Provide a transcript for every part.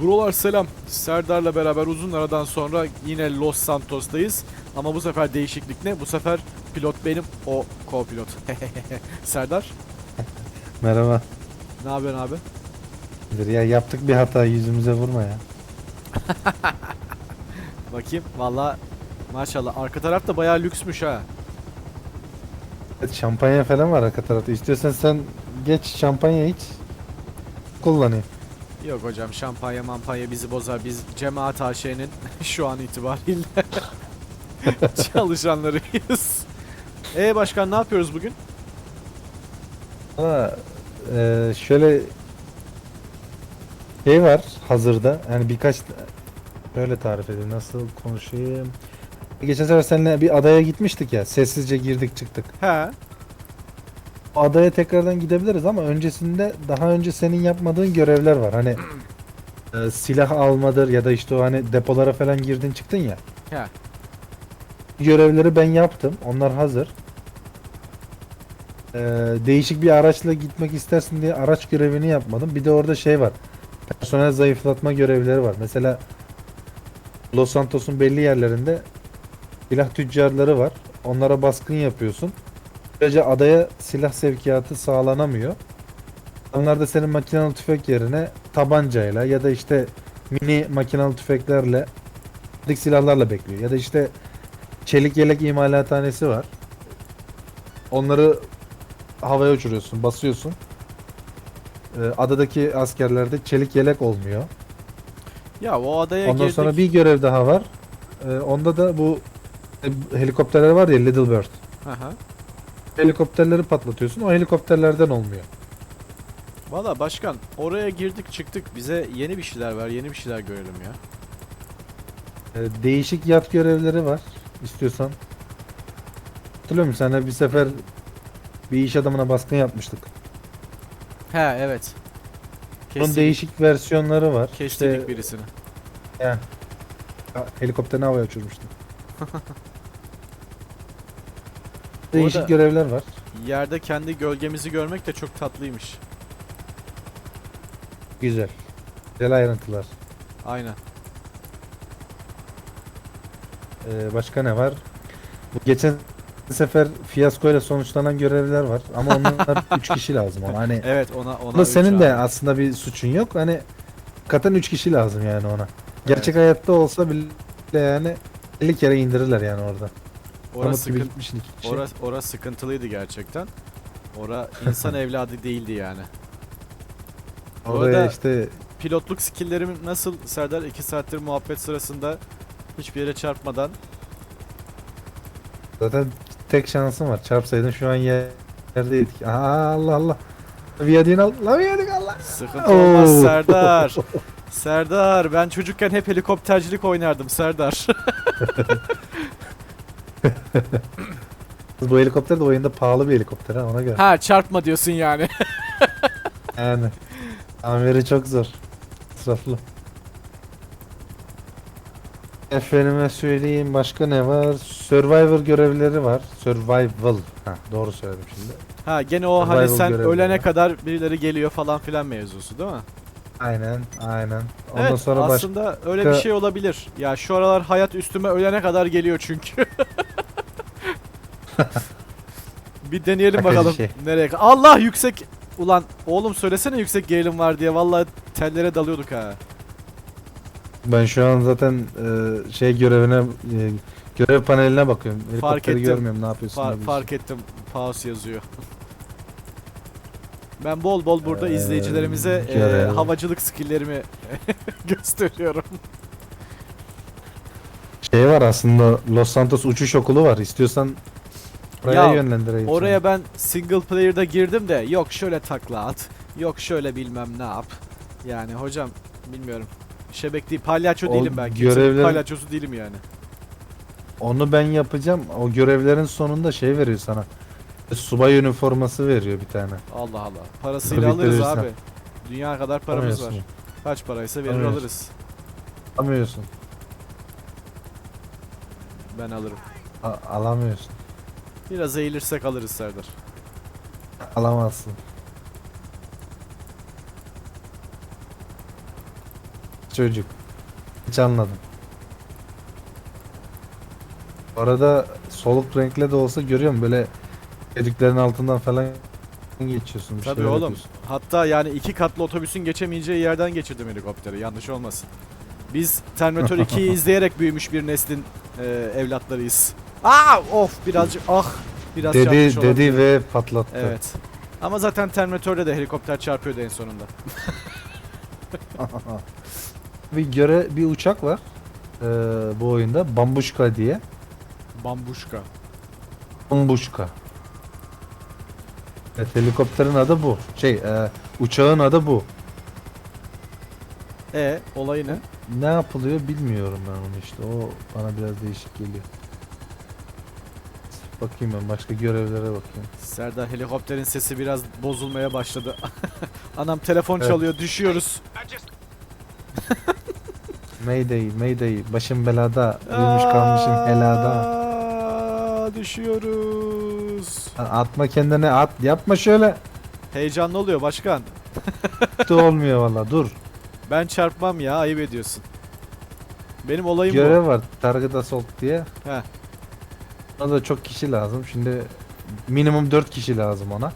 Brolar selam. Serdar'la beraber uzun aradan sonra yine Los Santos'tayız. Ama bu sefer değişiklik ne? Bu sefer pilot benim, o co-pilot. Serdar, Merhaba. ne yapıyorsun abi? Ya yaptık bir hata yüzümüze vurma ya. Bakayım, valla maşallah. Arka taraf da bayağı lüksmüş ha. Evet, şampanya falan var arka tarafta. İstiyorsan sen geç şampanya iç. Kullanayım. Yok hocam, şampanya mampanya bizi bozar. Biz cemaat AŞ'nin şu an itibariyle çalışanlarıyız. E başkan ne yapıyoruz bugün? Ama e, şöyle şey var hazırda. Yani birkaç şöyle tarif edeyim. Nasıl konuşayım? Geçen sefer seninle bir adaya gitmiştik ya. Sessizce girdik çıktık. He. Adaya tekrardan gidebiliriz ama öncesinde daha önce senin yapmadığın görevler var. Hani e, silah almadır ya da işte o hani depolara falan girdin çıktın ya. He. Görevleri ben yaptım. Onlar hazır. Ee, değişik bir araçla gitmek istersin diye araç görevini yapmadım. Bir de orada şey var. Personel zayıflatma görevleri var. Mesela Los Santos'un belli yerlerinde silah tüccarları var. Onlara baskın yapıyorsun. Böylece adaya silah sevkiyatı sağlanamıyor. Onlar da senin makinalı tüfek yerine tabancayla ya da işte mini makinalı tüfeklerle dik silahlarla bekliyor. Ya da işte çelik yelek imalathanesi var. Onları havaya uçuruyorsun, basıyorsun. Ee, adadaki askerlerde çelik yelek olmuyor. Ya o adaya Ondan girdik. sonra bir görev daha var. Ee, onda da bu e, helikopterler var ya Little Bird. Aha. Helikopterleri patlatıyorsun. O helikopterlerden olmuyor. Valla başkan oraya girdik çıktık bize yeni bir şeyler ver yeni bir şeyler görelim ya. Ee, değişik yat görevleri var. İstiyorsan. Hatırlıyor musun? Sen bir sefer bir iş adamına baskın yapmıştık. He evet. Bunun Kestik, değişik versiyonları var. kestik İşte birisini. Yani. Ha, Helikopterini havaya uçurmuştum. Değişik görevler var. Yerde kendi gölgemizi görmek de çok tatlıymış. Güzel. Güzel ayrıntılar. Aynen. Ee, başka ne var? Bu geçen sefer fiyaskoyla sonuçlanan görevler var. Ama onlar 3 kişi lazım ona. Hani Evet ona ona. Ama üç senin de abi. aslında bir suçun yok. Hani katan 3 kişi lazım yani ona. Gerçek hayatta olsa bile yani 50 kere indirirler yani orada. Orası, Orası gibi sıkın, gitmişsin iki kişi. orası, orası sıkıntılıydı gerçekten. Ora insan evladı değildi yani. Orada- işte Pilotluk skill'lerim nasıl Serdar 2 saattir muhabbet sırasında hiçbir yere çarpmadan zaten tek şansın var. Çarpsaydın şu an yer- yerdeydik. Aa, Allah Allah. Viyadin al. La viyadin Allah. sıkıntı olmaz. Serdar. Serdar ben çocukken hep helikoptercilik oynardım Serdar. Bu helikopter de oyunda pahalı bir helikopter ha ona göre. ha çarpma diyorsun yani. Yani. Tamiri çok zor. Israflı. Efendime söyleyeyim başka ne var? Survivor görevleri var. Survival. Ha, doğru söyledim şimdi. Ha gene o hani Survival sen görevleri ölene var. kadar birileri geliyor falan filan mevzusu değil mi? Aynen, aynen. Ondan evet sonra başka aslında öyle bir şey olabilir. Ya şu aralar hayat üstüme ölene kadar geliyor çünkü. bir deneyelim Şaka bakalım şey. nereye. Allah yüksek ulan oğlum söylesene yüksek gerilim var diye vallahi tellere dalıyorduk ha. ben şu an zaten e, şey görevine e, görev paneline bakıyorum. Helikopteri ettim. görmüyorum ne yapıyorsun. Fa- fark ettim pause yazıyor. Ben bol bol burada Ee, izleyicilerimize e, havacılık skilllerimi gösteriyorum. Şey var aslında Los Santos uçuş okulu var. İstiyorsan oraya Ya, yönlendireyim. Oraya ben single player'da girdim de yok şöyle takla at, yok şöyle bilmem ne yap. Yani hocam bilmiyorum. Şebek değil, palyaço O değilim ben. Görevler- palyaçosu değilim yani. Onu ben yapacağım. O görevlerin sonunda şey veriyor sana. Subay üniforması veriyor bir tane. Allah Allah. Parasıyla Tabii alırız verirsen. abi. Dünya kadar paramız var. Kaç paraysa verir Alamıyorsun. alırız. Alamıyorsun. Ben alırım. A- alamıyorsun. Biraz eğilirsek alırız Serdar. Alamazsın. Çocuk. Hiç anladım. Bu arada soluk renkli de olsa görüyorum böyle dediklerin altından falan geçiyorsun. bir Tabii şeyler oğlum. yapıyorsun. Hatta yani iki katlı otobüsün geçemeyeceği yerden geçirdim helikopteri. Yanlış olmasın. Biz Terminator 2'yi izleyerek büyümüş bir neslin e, evlatlarıyız. Aa of birazcık ah biraz Dedi çarpmış olabilir. dedi ve patlattı. Evet. Ama zaten Terminator'da da helikopter çarpıyordu en sonunda. bir göre bir uçak var. Ee, bu oyunda Bambuşka diye. Bambuşka. Bambuşka. Evet helikopterin adı bu. Şey e, uçağın adı bu. E olayı ne? Ne yapılıyor bilmiyorum ben onu işte. O bana biraz değişik geliyor. Bakayım ben başka görevlere bakayım. Serdar helikopterin sesi biraz bozulmaya başladı. Anam telefon Evet. çalıyor düşüyoruz. Mayday, Mayday. Başım belada. Uyumuş kalmışım helada. Aa, Düşüyoruz. Lan Atma kendine at. Yapma şöyle. Heyecanlı oluyor başkan. Kötü olmuyor valla. Dur. Ben çarpmam ya ayıp ediyorsun. Benim olayım Görev var. Target Assault diye. bu. Heh. Ona da çok kişi lazım. Şimdi minimum 4 kişi lazım ona.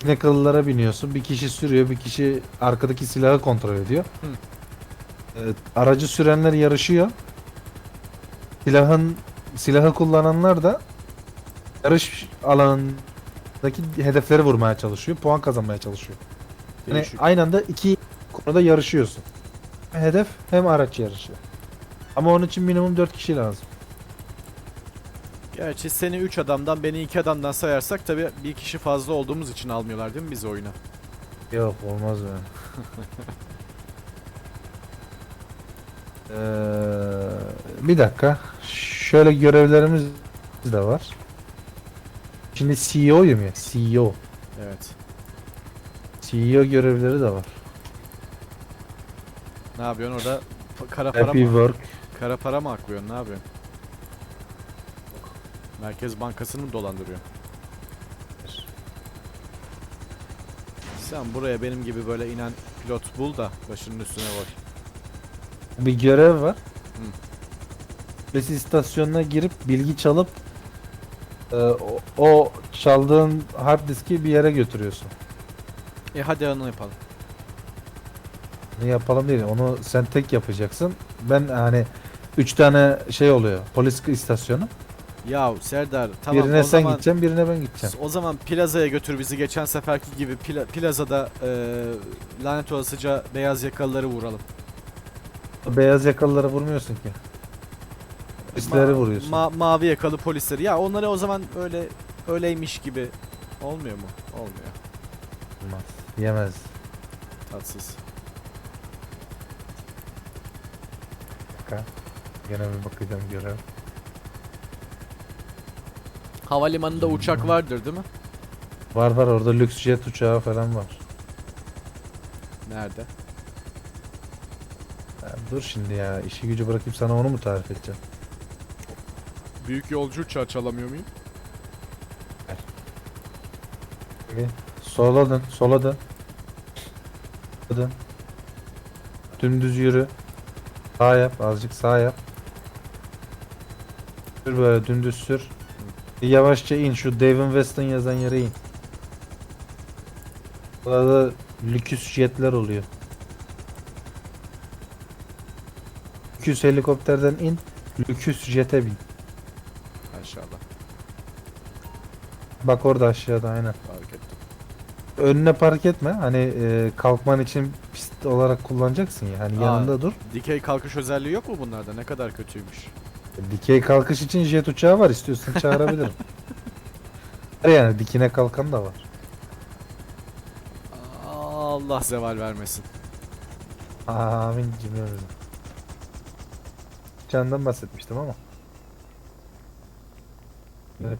Knuckle'lara biniyorsun. Bir kişi sürüyor, bir kişi arkadaki silahı kontrol ediyor. Hı. Aracı sürenler yarışıyor. Silahın silahı kullananlar da yarış alanındaki hedefleri vurmaya çalışıyor, puan kazanmaya çalışıyor. Yani Değişik. aynı anda iki konuda yarışıyorsun. Hem Hedef hem araç yarışı. Ama onun için minimum 4 kişi lazım. Gerçi seni 3 adamdan beni 2 adamdan sayarsak tabi bir kişi fazla olduğumuz için almıyorlar değil mi bizi oyuna? Yok olmaz yani. Ee, bir dakika. Şöyle görevlerimiz de var. Şimdi CEO'yum ya. CEO. Evet. CEO görevleri de var. Ne yapıyorsun orada? Kara para Happy mı? Work. Kara para mı aklıyorsun? Ne yapıyorsun? Merkez Bankası'nı mı dolandırıyor? Sen buraya benim gibi böyle inen pilot bul da başının üstüne koy. Bir görev var. Polis istasyonuna girip bilgi çalıp e, o, o çaldığın hard diski bir yere götürüyorsun. E hadi onu yapalım. Ne yapalım değil. Onu sen tek yapacaksın. Ben hani 3 tane şey oluyor. Polis istasyonu. Ya Serdar tamam birine o sen zaman gideceksin, birine ben gideceğim. o zaman plazaya götür bizi geçen seferki gibi pla- plazada e, lanet olasıca beyaz yakalıları vuralım. Beyaz yakalıları vurmuyorsun ki. Polisleri Ma- vuruyorsun. ma- mavi yakalı polisleri. Ya onları o zaman öyle öyleymiş gibi olmuyor mu? Olmuyor. Olmaz. Yemez. Tatsız. Dakika. Gene bir bakacağım görev. Havalimanında uçak vardır değil mi? Var var orada lüks jet uçağı falan var. Nerede? Ya dur şimdi ya işi gücü bırakıp sana onu mu tarif edeceğim? Büyük yolcu uçağı çalamıyor muyum? Bir Sola dön, sola dön. Sola dön. Dümdüz yürü. Sağ yap, azıcık sağ yap. Sür böyle dümdüz sür. Yavaşça in şu Devin Weston yazan yere in. Burada lüküs jetler oluyor. Lüküs helikopterden in. Lüküs jete bin. Aşağıda. Bak orada aşağıda aynen. Fark ettim. Önüne park etme. Hani e, kalkman için pist olarak kullanacaksın ya. Hani Aa. yanında dur. Dikey kalkış özelliği yok mu bunlarda? Ne kadar kötüymüş. Dikey kalkış için jet uçağı var. İstiyorsan çağırabilirim. Yani dikine kalkan da var. Allah zeval vermesin. Amin cümlemize. Candan bahsetmiştim ama. Evet,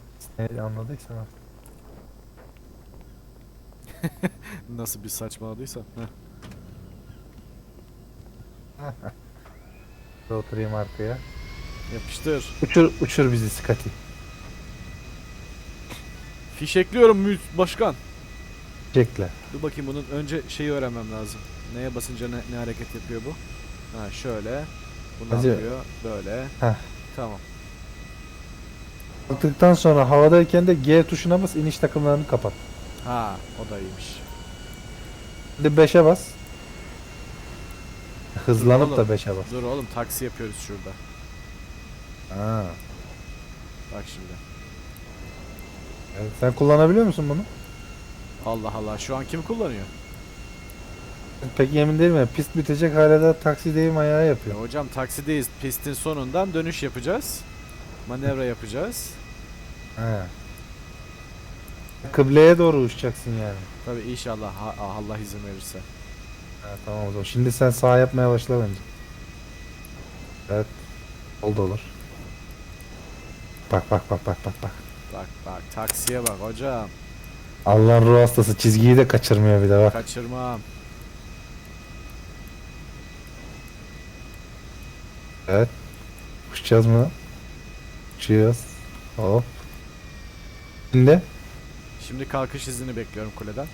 ne anladıysan artık. Nasıl bir saçmaladıysa. Heh. Oturayım arkaya. Yapıştır. Uçur, uçur bizi Scotty. Fişekliyorum mü- başkan. Çekle. Dur bakayım bunun önce şeyi öğrenmem lazım. Neye basınca ne, ne hareket yapıyor bu? Ha şöyle. Bu ne yapıyor? Böyle. Heh. Tamam. Kalktıktan sonra havadayken de G tuşuna bas iniş takımlarını kapat. Ha o da iyiymiş. De 5'e bas. Hızlanıp da Oğlum. 5'e bas. Dur oğlum taksi yapıyoruz şurada. Ha. Bak şimdi. Evet, sen kullanabiliyor musun bunu? Allah Allah şu an kim kullanıyor? Pek emin değilim. Pist bitecek hala da taksideyim ayağı yapıyor. Ya hocam taksideyiz. Pistin sonundan dönüş yapacağız. Manevra yapacağız. He. Kıbleye doğru uçacaksın yani. Tabi inşallah ha- Allah izin verirse. Ha, tamam o zaman. Şimdi sen sağ yapmaya başla bence. Evet. Oldu olur. Bak bak bak bak bak bak. Bak bak taksiye bak hocam. Allah'ın ruh hastası çizgiyi de kaçırmıyor bir de bak. Kaçırmam. Evet. Uçacağız mı? Uçuyoruz. Hop. Şimdi Şimdi kalkış izni bekliyorum kuleden.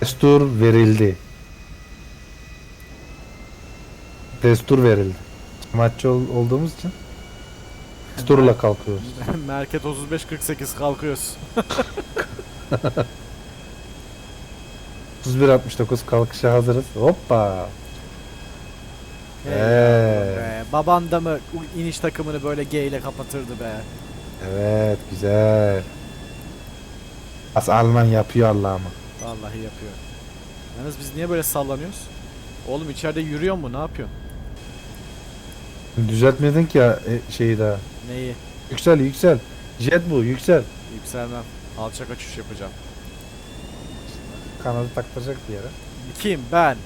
destur verildi. Destur verildi. Maççı ol- olduğumuz için desturla kalkıyoruz. Merket 35-48 kalkıyoruz. 31.69 kalkışa hazırız. Hoppa. Hey Ee. yavrum be. Baban da mı iniş takımını böyle G ile kapatırdı be. Evet güzel. As Alman yapıyor Allah'ımı. Vallahi yapıyor. Yalnız biz niye böyle sallanıyoruz? Oğlum içeride yürüyor mu? Ne yapıyorsun? Düzeltmedin ki ya e, şeyi daha. Neyi? Yüksel yüksel. Jet bu yüksel. Yükselmem. Alçak açış yapacağım. Kanadı taktıracak bir yere. Kim? Ben.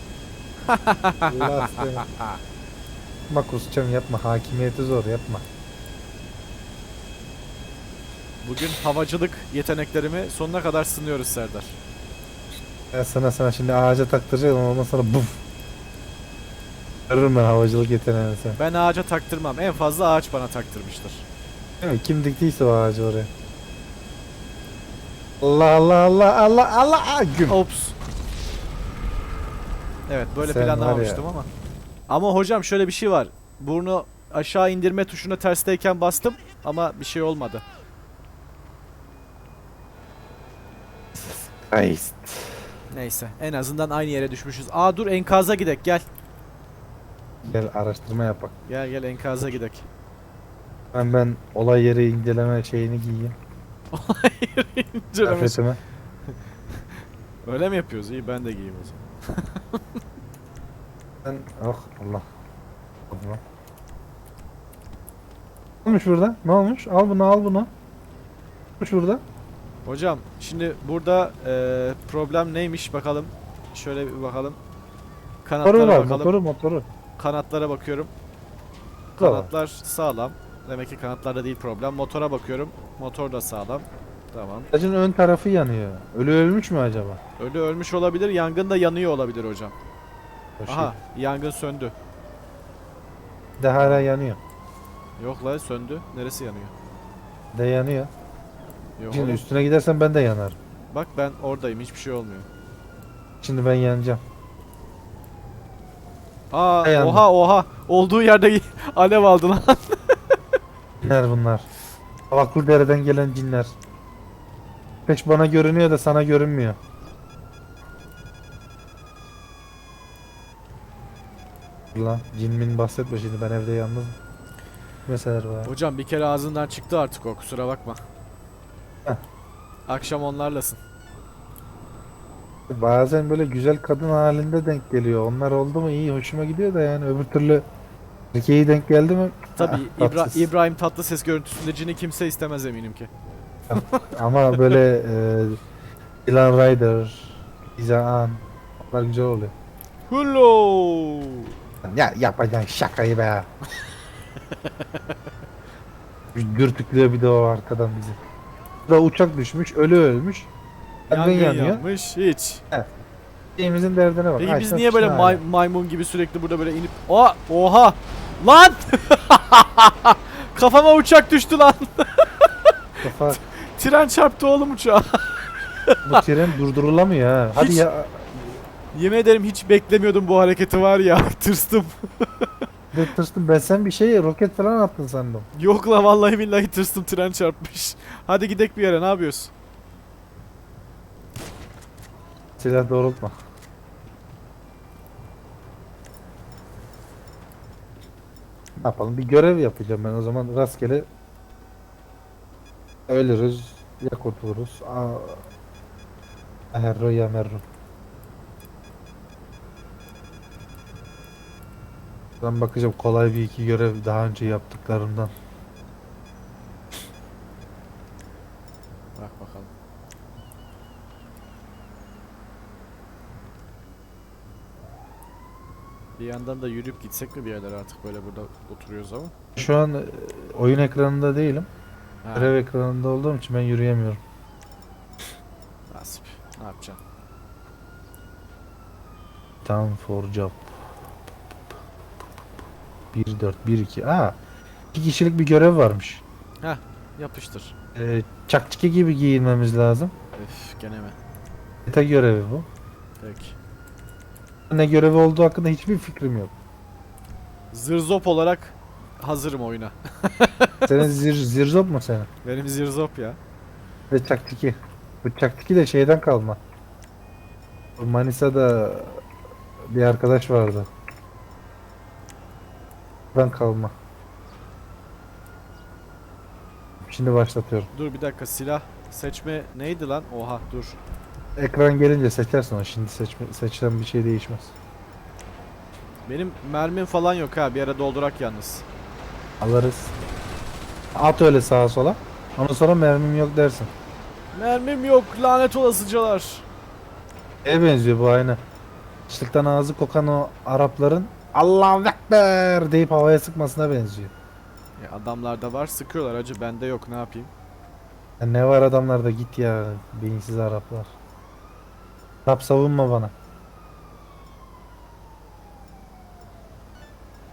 Allah seni. Yapma kusacağım yapma. Hakimiyeti zor yapma. Bugün havacılık yeteneklerimi sonuna kadar sınıyoruz Serdar. Ben sana sana şimdi ağaca taktıracağım ondan sonra buf. Görürüm ben havacılık yeteneğini sen. Ben ağaca taktırmam. En fazla ağaç bana taktırmıştır. Değil mi? Kim diktiyse o ağacı oraya. Allah Allah Allah Allah Allah ah, güm. Ops. Evet böyle Sen var planlamamıştım ama. Ama hocam şöyle bir şey var. Burnu aşağı indirme tuşuna tersteyken bastım ama bir şey olmadı. Christ. Neyse en azından aynı yere düşmüşüz. Aa dur enkaza gidek gel. Gel araştırma yapak. Gel gel enkaza gidek. Ben ben olay yeri inceleme şeyini giyeyim. Canım, Kıyafetimi. Öyle mi yapıyoruz? İyi ben de giyeyim o zaman. Ben oh Allah. Allah. Ne olmuş burada? Ne olmuş? Al bunu al bunu. Ne olmuş burada? Hocam şimdi burada eee, problem neymiş bakalım. Şöyle bir bakalım. Motoru Kanatlara var bakalım. motoru motoru. Kanatlara bakıyorum. Var. Kanatlar sağlam. Demek ki kanatlarda değil problem. Motora bakıyorum. Motor da sağlam. Tamam. Aracın ön tarafı yanıyor. Ölü ölmüş mü acaba? Ölü ölmüş olabilir. Yangın da yanıyor olabilir hocam. Şey. Aha yangın söndü. De hala yanıyor. Yok la söndü. Neresi yanıyor? De yanıyor. Yok Şimdi oğlum. üstüne gidersen ben de yanarım. Bak ben oradayım. Hiçbir şey olmuyor. Şimdi ben yanacağım. Aa Ne yandı? oha oha. Olduğu yerde alev aldı lan. Cinler bunlar. Havaklı dereden gelen cinler. Peş bana görünüyor da sana görünmüyor. Lan cinmin bahsetme şimdi ben evde yalnızım. Meseleler var. Hocam bir kere ağzından çıktı artık o. Kusura bakma. Heh. Akşam onlarlasın. Bazen böyle güzel kadın halinde denk geliyor. Onlar oldu mu iyi hoşuma gidiyor da yani öbür türlü erkeği denk geldi mi? Tabii Ah, İbra- tatsız. İbrahim Tatlıses görüntüsünde cini kimse istemez eminim ki. Ama böyle e, Dylan Rider, Izaan onlar güzel oluyor. Hello. Ya yapacaksın şakayı be. Dürtüklüyor bir de o arkadan bizi. Burada uçak düşmüş, ölü ölmüş. Yangın yanıyor. yanmış hiç. Şeyimizin derdine bak. Peki Ay, biz sen niye böyle şuna may- ya. maymun gibi sürekli burada böyle inip Oha! Oha! Lan! Kafama uçak düştü lan. Kafa, Tren çarptı oğlum uçağa. bu tren durdurulamıyor ha. Hadi Hiç- ya Yemin ederim hiç beklemiyordum bu hareketi var ya. Tırstım. Bir tırstım ben sen bir şey roket falan attın sandım. Yok la vallahi billahi tırstım tren çarpmış. Hadi gidek bir yere ne yapıyorsun? Silah doğrultma. Ne yapalım bir görev yapacağım ben o zaman rastgele ölürüz ya kurtuluruz. Aa, Herro ya merro. Ben bakacağım kolay bir iki görev daha önce yaptıklarımdan. Bak bakalım. Bir yandan da yürüyüp gitsek mi bir yerlere artık böyle burada oturuyoruz ama. Şu an e, oyun ekranında değilim. Ha, Görev ekranında olduğum için ben yürüyemiyorum. nasip. Ne yapacaksın? Time for job. 1 4 1 2. Aa. 2 kişilik bir görev varmış. Yapıştır. Ee, çakçıki gibi giyinmemiz lazım. Öf gene mi? Beta görevi bu. Peki. Ne görevi olduğu hakkında hiçbir fikrim yok. Zırzop olarak hazırım oyuna. Senin zir, zirzop mu senin? Benim zirzop ya. Ve çaktiki. Bu çaktiki de şeyden kalma. Manisa'da bir arkadaş vardı. Ben kalma. Şimdi başlatıyorum. Dur bir dakika silah seçme neydi lan? Oha dur. Ekran gelince seçersin o. Şimdi seçme, seçilen bir şey değişmez. Benim mermim falan yok ha. Bir ara doldurak yalnız. Alırız. At öyle sağa sola. Ondan sonra mermim yok dersin. Mermim yok lanet olasıcalar. Neye benziyor bu aynı? Açlıktan ağzı kokan o Arapların Allahu Ekber deyip havaya sıkmasına benziyor. E, adamlarda var sıkıyorlar acı bende yok ne yapayım? Ya ne var adamlarda git ya beyinsiz Araplar. Arap savunma bana.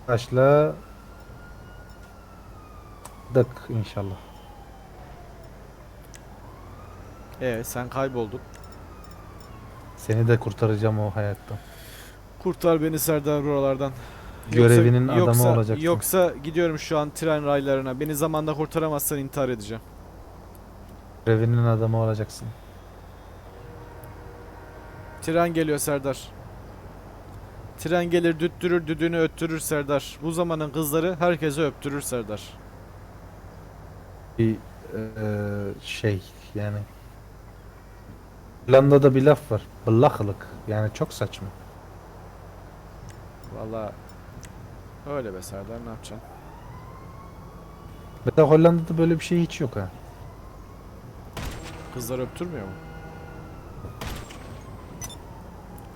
Başla. Dık inşallah. E sen kayboldun. Seni de kurtaracağım o hayattan. Kurtar beni Serdar buralardan. Görevinin adamı yoksa, olacaksın. Yoksa gidiyorum şu an tren raylarına. Beni zamanda kurtaramazsan intihar edeceğim. Görevinin adamı olacaksın. Tren geliyor Serdar. Tren gelir düttürür düdüğünü öttürür Serdar. Bu zamanın kızları herkese öptürür Serdar. Bir eee, şey yani. Hollanda'da bir laf var. Bıllaklık. Yani çok saçma. Valla öyle be Serdar ne yapacaksın? De Hollanda'da böyle bir şey hiç yok ha. Kızlar öptürmüyor mu?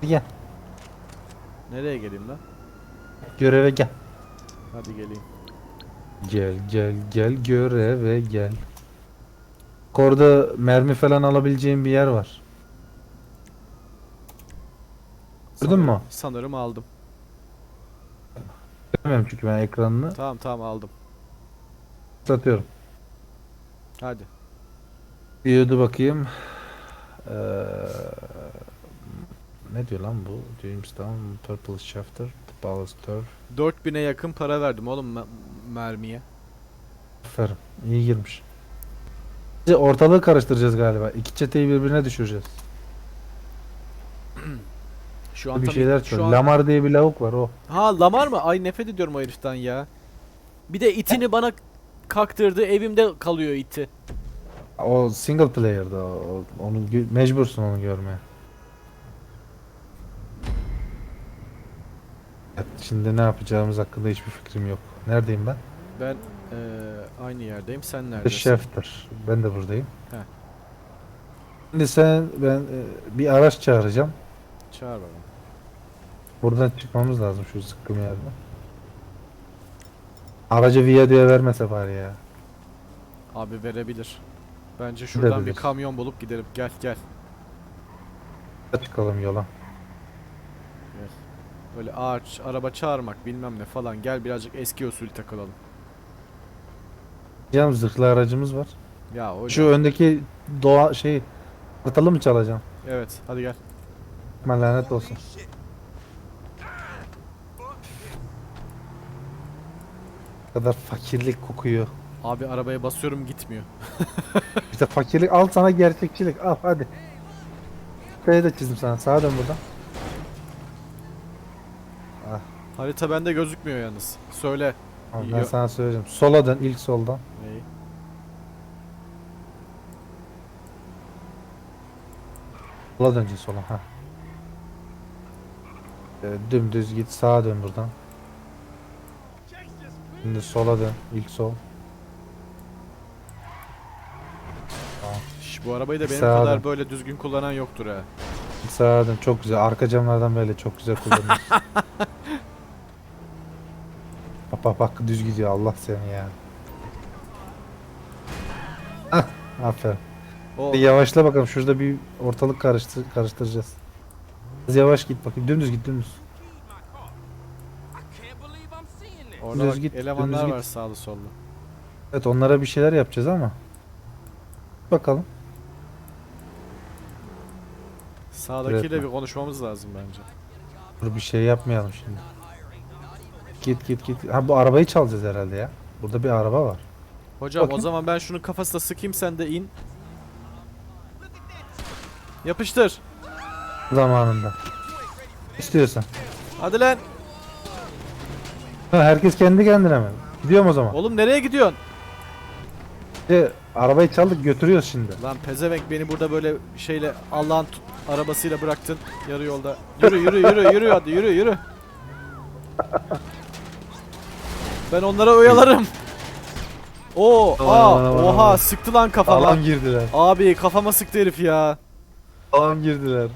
Gel. Nereye geleyim lan? Göreve gel. Hadi geleyim. Gel gel gel göreve gel. Orada mermi falan alabileceğim bir yer var. Gördün mü? Sanırım aldım. Göremiyorum çünkü ben ekranını. Tamam tamam aldım. Satıyorum. Hadi. Ödü bakayım. Ee, ne diyor lan bu? Jamestown, Purple Shafter, Ballaster. 4000'e yakın para verdim oğlum me- mermiye. Aferin. İyi girmiş. Ortalığı karıştıracağız galiba. İki çeteyi birbirine düşüreceğiz. Şu an bir şeyler şu söyle. an- Lamar diye bir lavuk var o. Ha Lamar mı? Ay nefret ediyorum o heriften ya. Bir de itini bana kaktırdı. Evimde kalıyor iti. O single player'da o. o- Onu gö- mecbursun onu görmeye. Evet, şimdi ne yapacağımız hakkında hiçbir fikrim yok. Neredeyim ben? Ben eee, aynı yerdeyim. Sen neredesin? Shafter. Ben de buradayım. Heh. Şimdi sen ben e, bir araç çağıracağım. Çağır bakalım. Buradan çıkmamız lazım şu zıkkım yerden. Aracı Viadu'ya vermese bari ya. Abi verebilir. Bence şuradan bir Verebilir. kamyon bulup gidelim. Gel gel. Çıkalım yola. Gel. Böyle ağaç, araba çağırmak bilmem ne falan. Gel birazcık eski usul takılalım. Canım zırhlı aracımız var. Ya o Şu öndeki doğa şey Kartalı mı çalacağım? Evet hadi gel. Aman lanet olsun. Kadar fakirlik kokuyor. Abi arabaya basıyorum gitmiyor. İşte fakirlik al sana gerçekçilik al hadi. Şurayı da çizdim sana sağa dön buradan. Harita bende gözükmüyor yalnız. Söyle. Tamam, ben Yo- sana söyleyeceğim. Sola dön ilk soldan. Neyi? Sola döneceksin sola ha. Ee, dümdüz git sağa dön buradan. Şimdi sola dön ilk sol. Şş, bu arabayı da benim Sağa kadar dön. böyle düzgün kullanan yoktur ha. Sağa dön çok güzel. Arka camlardan böyle çok güzel kullanıyorsun. bak bak bak düz gidiyor Allah seni ya. Ah, aferin. O Bir Yavaşla bakalım şurada bir ortalık karıştır karıştıracağız. Az yavaş git bakayım dümdüz git dümdüz. Orada bak, git, elemanlar dümdüz var git. sağlı sollu. Evet onlara bir şeyler yapacağız ama. Bakalım. Sağdakiyle Üretme. bir konuşmamız lazım bence. Dur bir şey yapmayalım şimdi. Git git git. Ha bu arabayı çalacağız herhalde ya. Burada bir araba var. Hocam o Bakayım. zaman ben şunun kafasına sıkayım sen de in. Yapıştır. Zamanında. İstiyorsan. Hadi lan. Ha, herkes kendi kendine mi? Gidiyorum o zaman. Oğlum nereye gidiyorsun? E, arabayı çaldık götürüyoruz şimdi. Lan pezevenk beni burada böyle şeyle Allah'ın tut- arabasıyla bıraktın yarı yolda. Yürü yürü yürü yürü hadi yürü yürü. Ben onlara oyalarım. Oo, Aman, aa, aman, aman, oha aman. sıktı lan kafama. Alan girdiler. Abi kafama sıktı herif ya. Alan girdiler.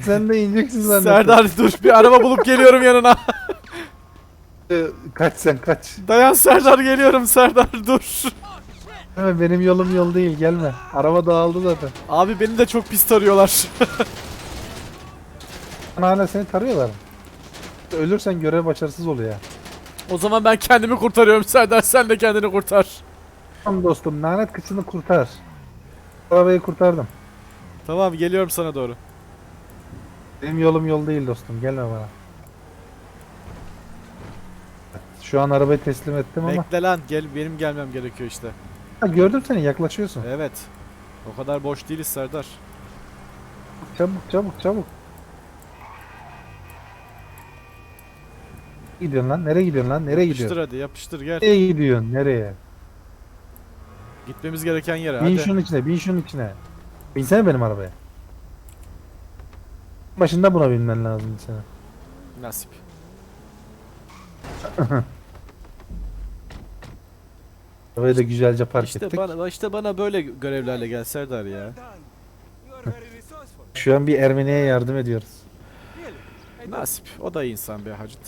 Sen de ineceksin zannettim. Serdar dur bir araba bulup geliyorum yanına. E, kaç sen kaç. Dayan Serdar geliyorum Serdar dur. Hemen benim yolum yol değil gelme. Araba dağıldı zaten. Abi beni de çok pis tarıyorlar. Hala seni tarıyorlar mı? Ölürsen görev başarısız oluyor o zaman ben kendimi kurtarıyorum Serdar sen de kendini kurtar. Tamam dostum lanet kıçını kurtar. Arabayı kurtardım. Tamam geliyorum sana doğru. Benim yolum yol değil dostum gelme bana. Şu an arabayı teslim ettim ama. Bekle lan gel benim gelmem gerekiyor işte. Ha, gördüm seni yaklaşıyorsun. Evet. O kadar boş değiliz Serdar. Çabuk çabuk çabuk. Gidiyorsun lan? Nereye gidiyorsun lan? Nereye Yapıştır gidiyorsun? hadi yapıştır gel. Nereye gidiyorsun? Nereye? Gitmemiz gereken yere Bin hadi. şunun içine, bin şunun içine. Binsene benim arabaya. Başında buna binmen lazım senin. Nasip. Arabayı da güzelce park İşte ettik. bana işte bana böyle görevlerle gel Serdar ya. Şu an bir Ermeni'ye yardım ediyoruz. Nasip. O da insan bir hacit.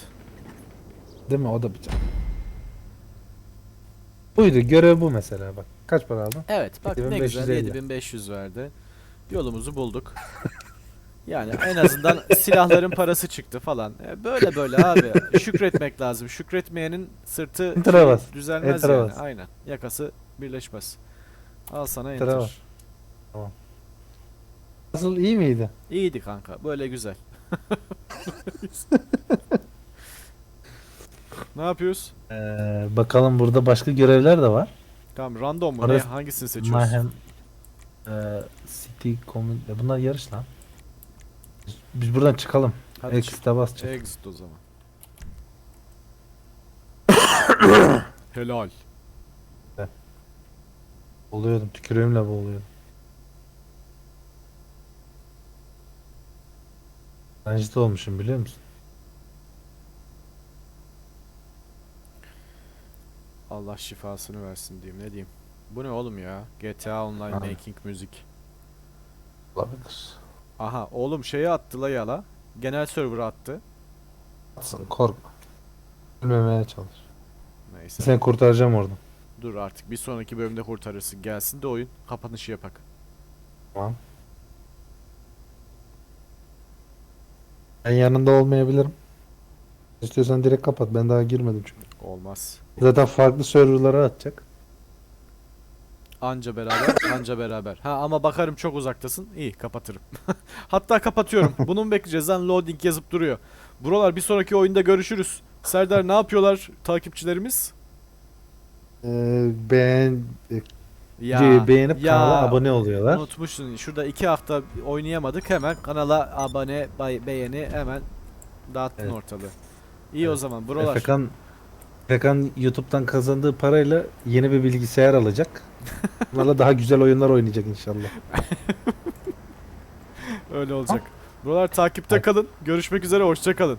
Değil mi? O da bir can. Buydu. Görev bu mesela bak. Kaç para aldın? Evet bak ne güzel 7550. 7500 verdi. Yolumuzu bulduk. Yani en azından silahların parası çıktı falan. E, Böyle böyle abi. Şükretmek lazım. Şükretmeyenin sırtı şey, bas. düzelmez Enter'a yani. Aynen. Yakası birleşmez. Al sana enter. bas. Nasıl iyi miydi? İyiydi kanka. Böyle güzel. ne yapıyoruz? Ee, bakalım burada başka görevler de var. Tamam random mu? Ne? Hangisini seçiyoruz? Mayhem ee, City Commune Ya bunlar yarış lan. Biz- buradan çıkalım. Hadi. Exit'e basacak. Exit o zaman. Helal. Boğuluyordum. Tükürüğümle boğuluyordum. Rencide olmuşum biliyor musun? Allah şifasını versin diyeyim ne diyeyim. Bu ne oğlum ya? GTA Online Abi. Making Music. Olabilir. Aha oğlum şeyi attı la yala. Genel server'a attı. Atsın korkma. Ölmemeye çalış. Neyse. Seni kurtaracağım oradan. Dur artık bir sonraki bölümde kurtarırsın. Gelsin de oyun kapanışı yapak. Tamam. Ben yanında olmayabilirim. İstiyorsan direkt kapat. Ben daha girmedim çünkü. Olmaz. Zaten farklı serverlara atacak. Anca beraber, anca beraber. Ha ama bakarım çok uzaktasın. İyi kapatırım. Hatta kapatıyorum. Bunu mu bekleyeceğiz lan loading yazıp duruyor. Buralar bir sonraki oyunda görüşürüz. Serdar ne yapıyorlar takipçilerimiz? Ee, beğen e, Ya, beğenip ya, kanala abone oluyorlar. Unutmuşsun. Şurada iki hafta oynayamadık. Hemen kanala abone, bay- beğeni hemen dağıttın Evet. ortalığı. İyi o Evet. zaman buralar. Efekan Efekan YouTube'dan kazandığı parayla yeni bir bilgisayar alacak. Bunlarla daha güzel oyunlar oynayacak inşallah. Öyle olacak. Buralar takipte kalın. Görüşmek üzere. Hoşça kalın.